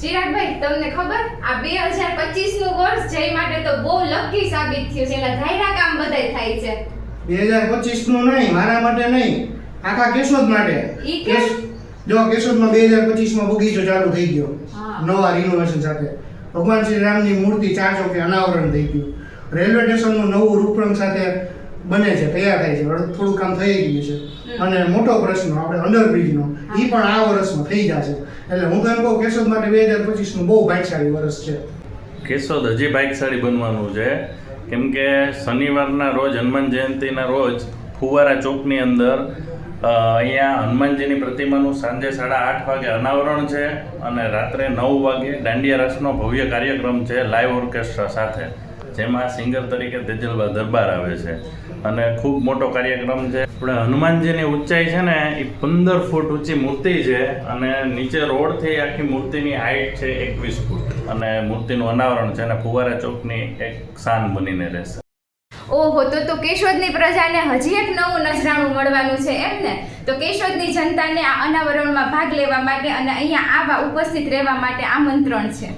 ચિરાગભાઈ તમને ખબર? આ બે હજાર પચીસનું વર્ષ જય માટે તો બહુ લકી સાબિત થયું છે. એટલે ધાયરા કામ બધાય થાય છે. બે હજાર પચીસનું નહીં મારા માટે નહીં. આખા કેશોદ માટે. ઈ? કેશ- જો કેશોદમાં બે હજાર પચીસમાં બગીચો ચાલુ થઈ ગયો. નવા રિનોવેશન સાથે. ભગવાન શ્રી રામની મૂર્તિ ચાર ચોકે અનાવરણ થઈ ગયું. રેલવે સ્ટેશનનું નવું રૂપરંગ સાથે બને છે તૈયાર થાય છે થોડું કામ થઈ ગયું છે. અને મોટો પ્રશ્ન આપણે અંડરબ્રિજનો એ પણ આ વર્ષમાં થઈ જશે એટલે હું તો એમ કહું કેશોદ માટે બે હજાર પચીસનું બહુ ભાગશાળી વર્ષ છે. કેશોદ હજી ભાગશાળી બનવાનું છે. કેમ કે શનિવારના રોજ હનુમાન જયંતિના રોજ ફુવારા ચોકની અંદર અહીંયા હનુમાનજીની પ્રતિમાનું સાંજે સાડા આઠ વાગે અનાવરણ છે અને રાત્રે નવ વાગે દાંડિયા રસનો ભવ્ય કાર્યક્રમ છે લાઈવ ઓર્કેસ્ટ્રા સાથે. જેમાં સિંગર તરીકે તેજલબા દરબાર આવે છે. અને ખૂબ મોટો કાર્યક્રમ છે. આપણે હનુમાનજીની ઊંચાઈ છે ને, એ પંદર ફૂટ ઊંચી મૂર્તિ છે અને નીચે રોડથી આખી મૂર્તિની હાઈટ છે એકવીસ ફૂટ. અને મૂર્તિનું અનાવરણ છે અને ફુવારા ચોકની એક શાન બનીને રહેશે. ઓહો, તો તો કેશોદની પ્રજાને હજી એક નવું નજરાણું મળવાનું છે એમ ને? તો કેશોદની જનતાને આ અનાવરણમાં ભાગ લેવા માટે અને અહીંયા આવા ઉપસ્થિત રહેવા માટે આમંત્રણ છે.